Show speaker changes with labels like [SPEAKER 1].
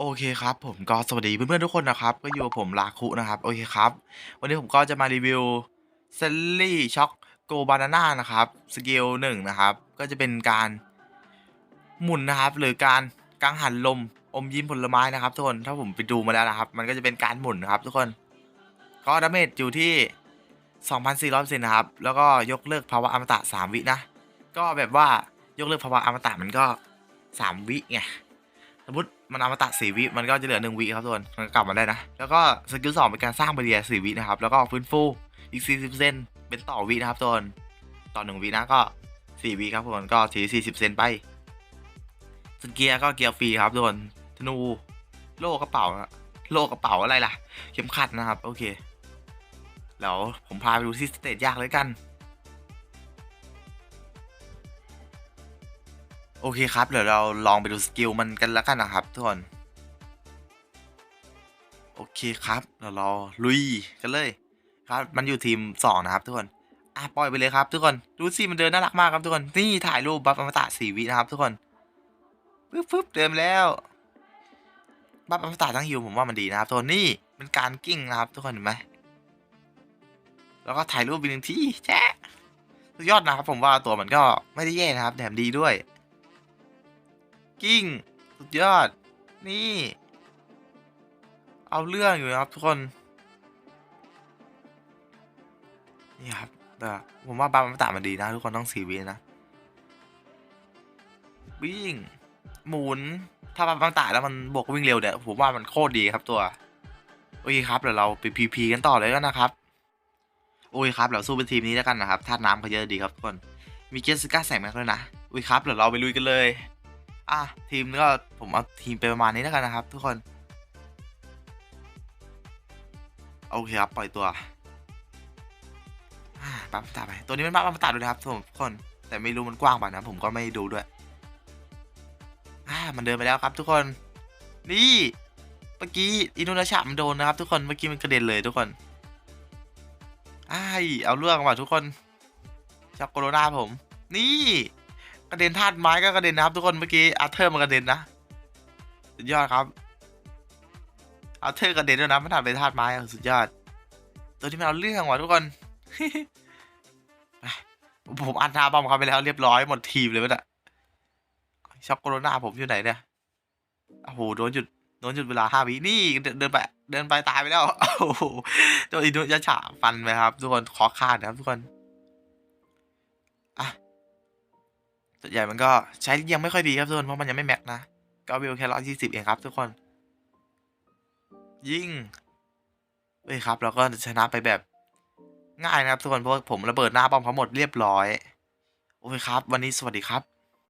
[SPEAKER 1] โอเคครับผมก็สวัสดีเพื่อนๆทุกคนนะครับ ก็อยู่กับผมลาคุนะครับ โอเคครับ วันนี้ผมก็จะมารีวิวเซลลี่ช็อกโกบานาน่านะครับสกิลหนึ่งนะครับ ก็จะเป็นการหมุนนะครับ หรือการกังหันลมอมยิ้มผลไม้นะครับทุกคนถ้าผมไปดูมาแล้วนะครับ มันก็จะเป็นการหมุนนะครับ ทุกคนก็ดาเมจอยู่ที่2,400%นะครับ แล้วก็ยกเลิกภาวะอมตะ 3 วินะ ก็แบบว่ายกเลิกภาวะอมตะมันก็ 3 วิไงสมมติ มันอมตะสี่วิมันก็จะเหลือหนึ่งวิครับทุกคนมันกลับมาได้นะ แล้วก็สกิลสองเป็นการสร้างบาเรียสี่วินะครับ แล้วก็ฟื้นฟูอีกสี่สิบเซนเป็นต่อวินะครับทุกคนต่อหนึ่งวินะก็สี่วิครับทุกคนก็ถือสี่สิบเซนไปส่วนเกียร์ก็เกียร์ฟรีครับทุกคนธนูโล่กระเป๋าโล่กระเป๋าอะไรล่ะ เข็มขัดนะครับ โอเคแล้วผมพาไปดูที่สเตจยากเลยกัน โอเคครับ เดี๋ยวเราลองไปดูสกิลมันกันแล้วกันนะครับทุกคน โอเคครับ เดี๋ยวเราลุยกันเลย ครับ มันอยู่ทีมสองนะครับทุกคน อะปล่อยไปเลยครับทุกคน ดูสิมันเดินน่ารักมากครับทุกคน นี่ถ่ายรูปบัฟอมตะสี่วินะครับทุกคน ปึ๊บปึ๊บเดินมแล้ว บัฟอมตะทั้งฮิวผมว่ามันดีนะครับทุกคนนี่เป็นการกิ้งนะครับ ทุกคนเห็นไหม แล้วก็ถ่ายรูปไปหนึ่งที่แจ๊สุดยอดนะครับผมว่าตัวมันก็ไม่ได้แย่นะครับแถมดีด้วย กิ้ง สุดยอด นี่ เอาเรื่องอยู่นะครับทุกคน นี่ครับแต่ผมว่าบาร์มันตามันดีนะทุกคนต้องสีวีนะ วิ่ง หมุน ถ้าบาร์มันตาแล้วมันบวกวิ่งเร็วเนี่ยผมว่ามันโคตรดีครับตัว โอเคครับเดี๋ยวเราไปพีพีกันต่อเลยกันนะครับ โอ้ยครับเราสู้เป็นทีมนี้แล้วกันนะครับธาตุน้ำเขาเยอะดีครับทุกคน มีเจสสิก้าแสงแม็กด้วยนะ โอ้ยครับเดี๋ยวเราไปลุยกันเลย อะทีมก็ผมเอาทีมไปประมาณนี้แล้วกันนะครับ ทุกคน โอเคครับ ปล่อยตัวปั๊มตาไป ตัวนี้มันปั๊มตาด้วยนะครับทุกคน แต่ไม่รู้มันกว้างป่ะนะ ผมก็ไม่ดูด้วยอ่ามันเดินไปแล้วครับ ทุกคน นี่เมื่อกี้อินุนาชะมันโดนนะครับ ทุกคนเมื่อกี้มันกระเด็นเลยทุกคนอ้ายเอาเรื่องว่ะทุกคนช็อกโกโลนาผม นี่ กระเด็นธาตุไม้ก็กระเด็นนะครับ ทุกคนเมื่อกี้อาเธอร์มันกระเด็นนะสุดยอดครับอาเธอร์กระเด็นด้วยนะไม่ทำเป็นธาตุไม้สุดยอด ตัวที่มันเอาเรื่องว่ะทุกคนไปผมอันทาบอมเขาไปแล้วเรียบร้อยหมดทีมเลยมั้ยช็อกโกโลนาผมอยู่ไหนเนี่ยโอ้โหโดนหยุดโดนหยุดเวลาห้าวินี่เดินไป เดินไปตายไปแล้วโอ้โหโดนอินุยาฉะฟันไปครับ ทุกคนขอขาดนะครับทุกคน ส่วนใหญ่มันก็ใช้ยังไม่ค่อยดีครับทุกคนเพราะมันยังไม่แม็กนะก็วิวแค่ร้อยยี่สิบเองครับทุกคน ยิ่งเอ้ยครับเราก็ชนะไปแบบง่ายนะครับทุกคนเพราะผมระเบิดหน้าป้อมเขาหมดเรียบร้อย โอเคครับ วันนี้สวัสดีครับ